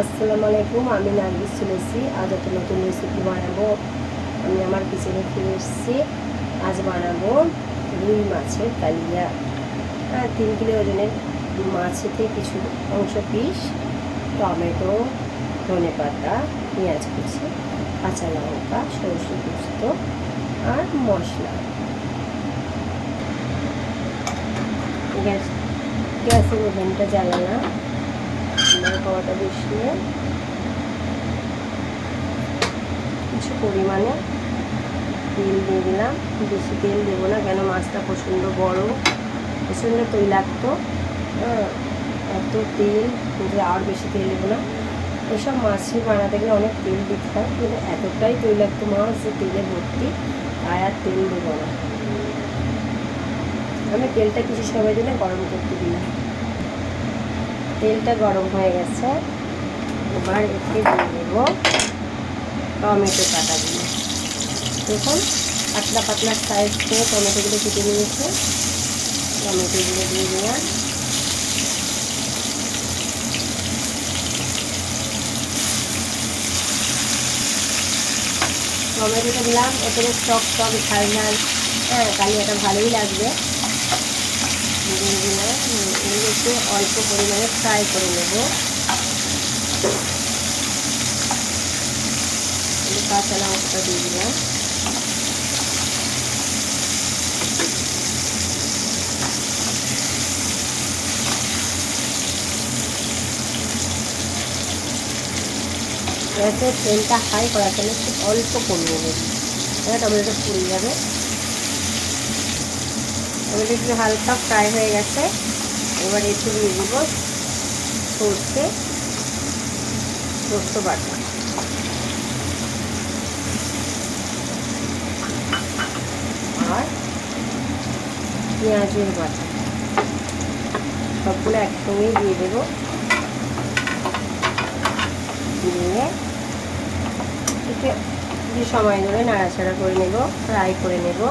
আসসালামু আলাইকুম, আমি নার্গিস চলেছি আজ একটা নতুন রেসিপি বানাবো। আমি আমার কিচেনে ফিরে এসেছি। আজ বানাবো রুই মাছের কালিয়া। হ্যাঁ তিন কিলো ওজনের মাছেতে কিছু অংশ পিস টমেটো, ধনে পাতা, পেঁয়াজ কুচি, কাঁচা লঙ্কা, সরষে পোস্ত আর মশলা। গ্যাস, গ্যাসের ওভেনটা জ্বালালাম। আমার খাওয়াটা বসিয়ে কিছু পরিমাণে তেল দিয়ে দিলাম। বেশি তেল দেবো না, কেন মাছটা প্রচণ্ড বড় প্রচণ্ড তৈলাক্ত। হ্যাঁ এত তেল, যে আর বেশি তেল দেবো না। এসব মাছই বানাতে গেলে অনেক তেল দিতে হয়, কিন্তু এতটাই তৈলাক্ত মাছ যে তেলে ভর্তি আর আর তেল দেবো না। আমি তেলটা কিছু সময় জন্য গরম করতে দিলাম। তেলটা গরম হয়ে গেছে। এবার এতে দিয়ে দেব টমেটো কাটাগুলো দেখুন, পাতলা পাতলা সাইজ করে টমেটোগুলো কেটে নিয়েছে। টমেটোগুলো দিয়ে দিলাম। টমেটোটা দিলাম এতে টক টক ঝাল ঝাল হ্যাঁ কালিয়াটা ভালোই লাগবে। দিয়ে দিলাম এগুলো একটু অল্প পরিমাণে ফ্রাই করে নেব। কাঁচা দিয়ে দিলাম হাই করা তাহলে খুব অল্প কমিয়ে এবার টমেটোটা পুড়ে যাবে। টমেটো একটু হালকা ফ্রাই হয়ে গেছে। এবার একটু দিয়ে দিব সর্ষে সর্ষে বাটা। আর পেঁয়াজের বাটা। সবগুলো একসঙ্গেই দিয়ে দেবো। দিয়ে একটু সময় ধরে নাড়াচাড়া করে নেব, ফ্রাই করে নেব।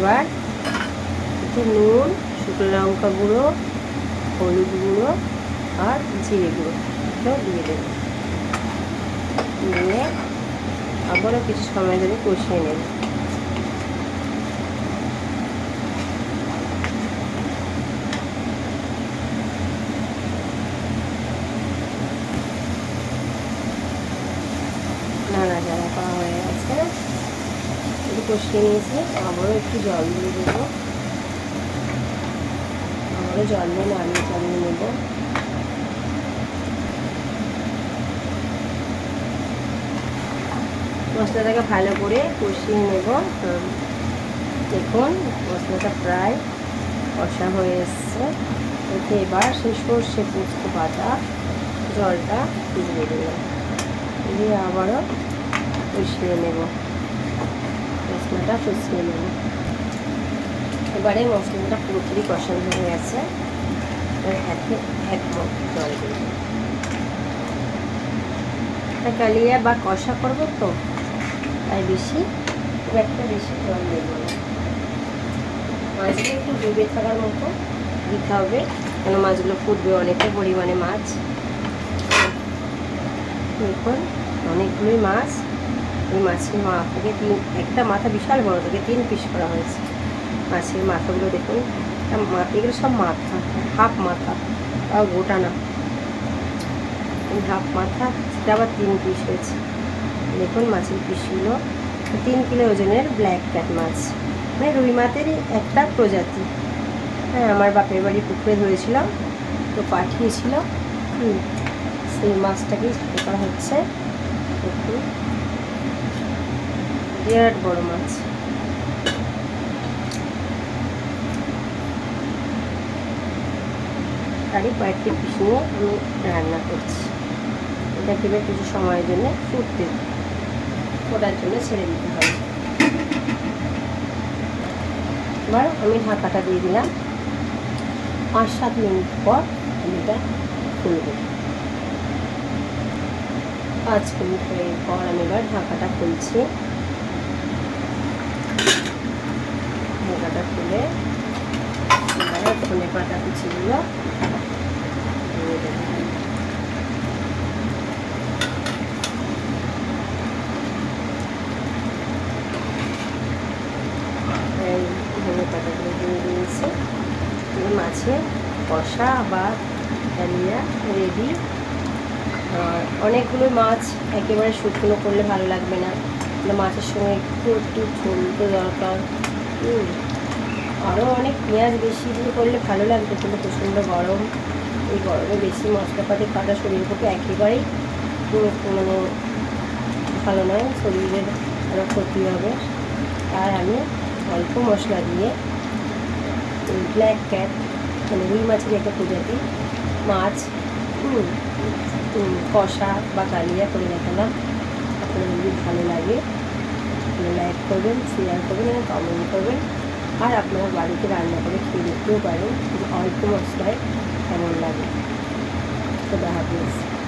এবার একটু নুন, শুকনো লঙ্কা গুঁড়ো, হলুদ গুঁড়ো আর জিরে গুঁড়ো এটাও দিয়ে দেবো। দিয়ে আবারও কিছু সময় ধরে কষিয়ে নেব নাড়াচাড়া করা হয়ে গেছে একটু কষিয়ে নিয়েছি। আবারও একটু জল দিয়ে দেবো। আবারও জল দিয়ে নাড়িয়ে চালিয়ে নেব। মশলাটাকে ভালো করে কষিয়ে নেব। দেখুন, মশলাটা প্রায় কষা হয়ে এসছে। এতে এবার সেই সর্ষে পুস্ত পাতা জলটা দিয়ে দিলাম দিয়ে আবারও কষিয়ে নেব। মশলাটা কষিয়ে নেব। এবারে মশলাটা পুরোপুরি কষানো হয়ে গেছে। এক কালিয়া বা কষা করব তো, তাই বেশি, খুব একটা বেশি জল দেব না। মাছগুলো একটু ডুবে থাকার মতো দিতে হবে, কেন মাছগুলো ফুটবে অনেকটা পরিমাণে মাছ। দেখুন অনেকগুলোই মাছ এই মাছের মাথাকে তিন, একটা মাথা বিশাল বড় থেকে তিন পিস করা হয়েছে। মাছের মাথাগুলো দেখুন এগুলো সব মাথা, হাফ মাথা, তাও গোটা না। এই হাফ মাথা, সেটা আবার তিন পিস হয়েছে। দেখুন মাছের পিসগুলো তিন কিলো ওজনের ব্ল্যাক ক্যাট মাছ। মানে রুই মাছেরই একটা প্রজাতি। হ্যাঁ আমার বাপের বাড়ি পুকুরে ধরেছিলাম, তো পাঠিয়েছিল। সেই মাছটাকেই করা হচ্ছে। বিরাট বড় মাছ। তারই কয়েকটি পিস নিয়ে আমি রান্না করছি। এটাকে এবার কিছু সময়ের জন্য ফুটতে ফোটার জন্য ছেড়ে দিতে হবে। এবার আমি ঢাকাটা দিয়ে দিলাম। পাঁচ সাত মিনিট পর আমি এটা খুলব। পাঁচ মিনিট পর আমি এবার ঢাকাটা খুলছি। পাতা কুচিগুলো ধনে এই কষা বা ডালিয়া রেডি আর অনেকগুলো মাছ একেবারে শুকনো করলে ভালো লাগবে না। মাছের সঙ্গে একটু একটু ঝোল দরকার। হুম। আরও অনেক পেঁয়াজ বেশি দিয়ে করলে ভালো লাগবে, কিন্তু প্রচণ্ড গরম। এই গরমে বেশি মশলাপাতি খাওয়াটা শরীরের পক্ষে একেবারেই মানে ভালো নয়, শরীরের আরও ক্ষতি হবে। আর আমি অল্প মশলা দিয়ে ব্ল্যাক ক্যাট মানে রুই মাছের একটা প্রজাতি, মাছ কষা বা কালিয়া করে দেখালাম। আপনাদের যদি ভালো লাগে লাইক করবেন শেয়ার করবেন এবং কমেন্ট করবেন। আর আপনারা বাড়িতে রান্না করে খেয়ে দেখতেও পারেন অল্প মশলায় কেমন লাগে? তো হাফিজ।